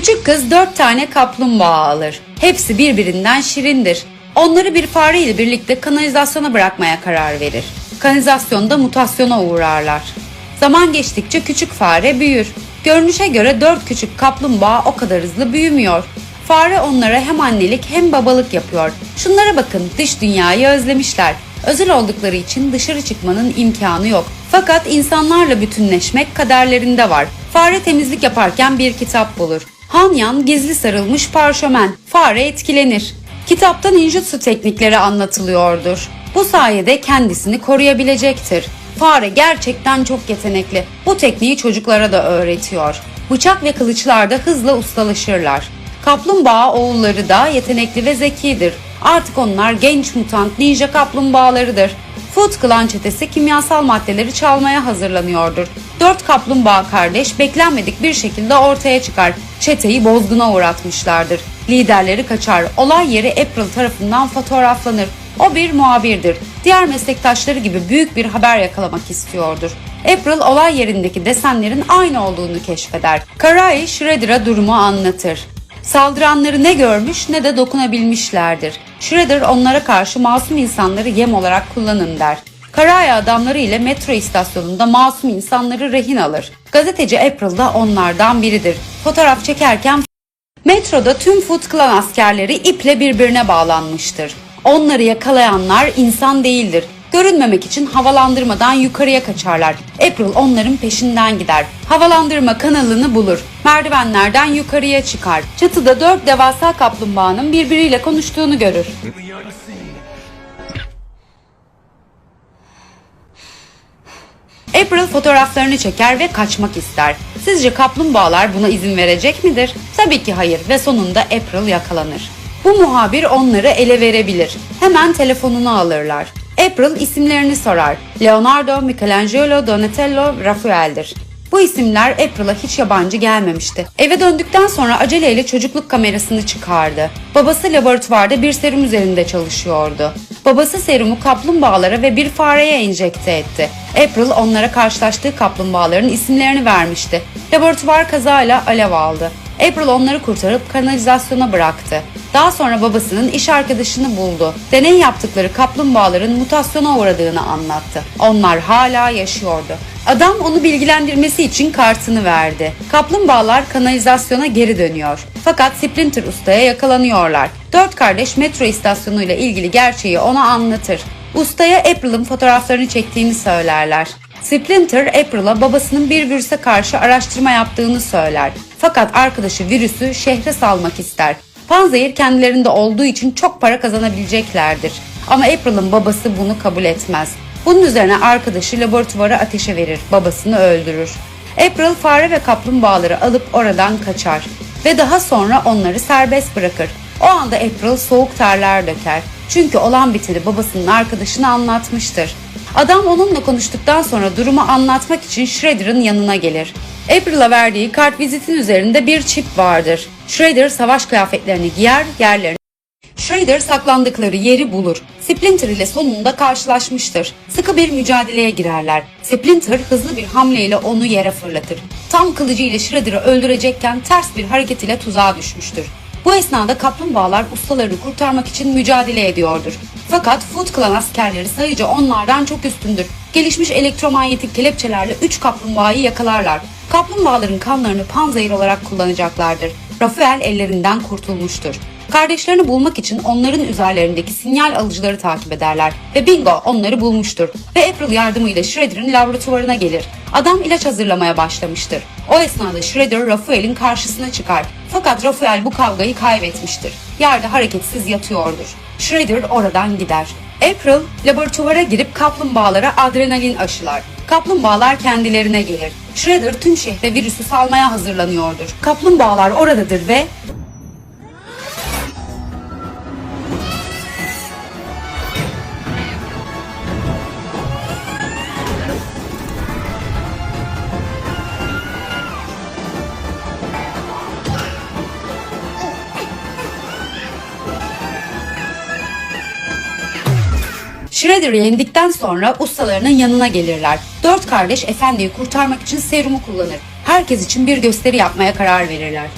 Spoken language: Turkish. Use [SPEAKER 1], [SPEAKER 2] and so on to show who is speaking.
[SPEAKER 1] Küçük kız dört tane kaplumbağa alır. Hepsi birbirinden şirindir. Onları bir fare ile birlikte kanalizasyona bırakmaya karar verir. Kanalizasyonda mutasyona uğrarlar. Zaman geçtikçe küçük fare büyür. Görünüşe göre dört küçük kaplumbağa o kadar hızlı büyümüyor. Fare onlara hem annelik hem babalık yapıyor. Şunlara bakın dış dünyayı özlemişler. Özel oldukları için dışarı çıkmanın imkanı yok. Fakat insanlarla bütünleşmek kaderlerinde var. Fare temizlik yaparken bir kitap bulur. Hanyan gizli sarılmış parşömen. Fare etkilenir. Kitapta ninjutsu teknikleri anlatılıyordur. Bu sayede kendisini koruyabilecektir. Fare gerçekten çok yetenekli. Bu tekniği çocuklara da öğretiyor. Bıçak ve kılıçlarda hızla ustalaşırlar. Kaplumbağa oğulları da yetenekli ve zekidir. Artık onlar genç mutant ninja kaplumbağalarıdır. Foot Clan çetesi kimyasal maddeleri çalmaya hazırlanıyordur. Dört kaplumbağa kardeş beklenmedik bir şekilde ortaya çıkar. Çeteyi bozguna uğratmışlardır. Liderleri kaçar. Olay yeri April tarafından fotoğraflanır. O bir muhabirdir. Diğer meslektaşları gibi büyük bir haber yakalamak istiyordur. April olay yerindeki desenlerin aynı olduğunu keşfeder. Karai Shredder'a durumu anlatır. Saldıranları ne görmüş ne de dokunabilmişlerdir. Shredder onlara karşı masum insanları yem olarak kullanın der. Karaya adamları ile metro istasyonunda masum insanları rehin alır. Gazeteci April da onlardan biridir. Fotoğraf çekerken Metroda tüm Foot Clan askerleri iple birbirine bağlanmıştır. Onları yakalayanlar insan değildir. Görünmemek için havalandırmadan yukarıya kaçarlar. April onların peşinden gider. Havalandırma kanalını bulur. Merdivenlerden yukarıya çıkar. Çatıda dört devasa kaplumbağanın birbiriyle konuştuğunu görür. April fotoğraflarını çeker ve kaçmak ister. Sizce kaplumbağalar buna izin verecek midir? Tabii ki hayır ve sonunda April yakalanır. Bu muhabir onları ele verebilir. Hemen telefonunu alırlar. April isimlerini sorar. Leonardo, Michelangelo, Donatello, Rafael'dir. Bu isimler April'a hiç yabancı gelmemişti. Eve döndükten sonra aceleyle çocukluk kamerasını çıkardı. Babası laboratuvarda bir serum üzerinde çalışıyordu. Babası serumu kaplumbağalara ve bir fareye enjekte etti. April onlara karşılaştığı kaplumbağaların isimlerini vermişti. Laboratuvar kazayla alev aldı. April onları kurtarıp kanalizasyona bıraktı. Daha sonra babasının iş arkadaşını buldu. Deney yaptıkları kaplumbağaların mutasyona uğradığını anlattı. Onlar hala yaşıyordu. Adam onu bilgilendirmesi için kartını verdi. Kaplumbağalar kanalizasyona geri dönüyor. Fakat Splinter Usta'ya yakalanıyorlar. Dört kardeş metro istasyonu ile ilgili gerçeği ona anlatır. Ustaya April'ın fotoğraflarını çektiğini söylerler. Splinter April'a babasının bir virüse karşı araştırma yaptığını söyler. Fakat arkadaşı virüsü şehre salmak ister. Panzehir kendilerinde olduğu için çok para kazanabileceklerdir. Ama April'ın babası bunu kabul etmez. Bunun üzerine arkadaşı laboratuvarı ateşe verir, babasını öldürür. April fare ve kaplumbağaları alıp oradan kaçar ve daha sonra onları serbest bırakır. O anda April soğuk terler döker. Çünkü olan biteni babasının arkadaşına anlatmıştır. Adam onunla konuştuktan sonra durumu anlatmak için Shredder'ın yanına gelir. April'a verdiği kart vizitin üzerinde bir çip vardır. Shredder savaş kıyafetlerini giyer, yerlerine Shredder saklandıkları yeri bulur. Splinter ile sonunda karşılaşmıştır. Sıkı bir mücadeleye girerler. Splinter hızlı bir hamleyle onu yere fırlatır. Tam kılıcı ile Shredder'ı öldürecekken ters bir hareket ile tuzağa düşmüştür. Bu esnada kaplumbağalar ustalarını kurtarmak için mücadele ediyordur. Fakat Foot Clan askerleri sayıca onlardan çok üstündür. Gelişmiş elektromanyetik kelepçelerle 3 kaplumbağayı yakalarlar. Kaplumbağaların kanlarını panzehir olarak kullanacaklardır. Rafael ellerinden kurtulmuştur. Kardeşlerini bulmak için onların üzerlerindeki sinyal alıcıları takip ederler ve bingo onları bulmuştur ve April yardımıyla Shredder'ın laboratuvarına gelir. Adam ilaç hazırlamaya başlamıştır. O esnada Shredder Raphael'in karşısına çıkar. Fakat Raphael bu kavgayı kaybetmiştir. Yerde hareketsiz yatıyordur. Shredder oradan gider. April laboratuvara girip kaplumbağalara adrenalin aşılar. Kaplumbağalar kendilerine gelir. Shredder tüm şehre virüsü salmaya hazırlanıyordur. Kaplumbağalar oradadır ve Shredder'ı yendikten sonra ustalarının yanına gelirler. Dört kardeş efendiyi kurtarmak için serumu kullanır. Herkes için bir gösteri yapmaya karar verirler.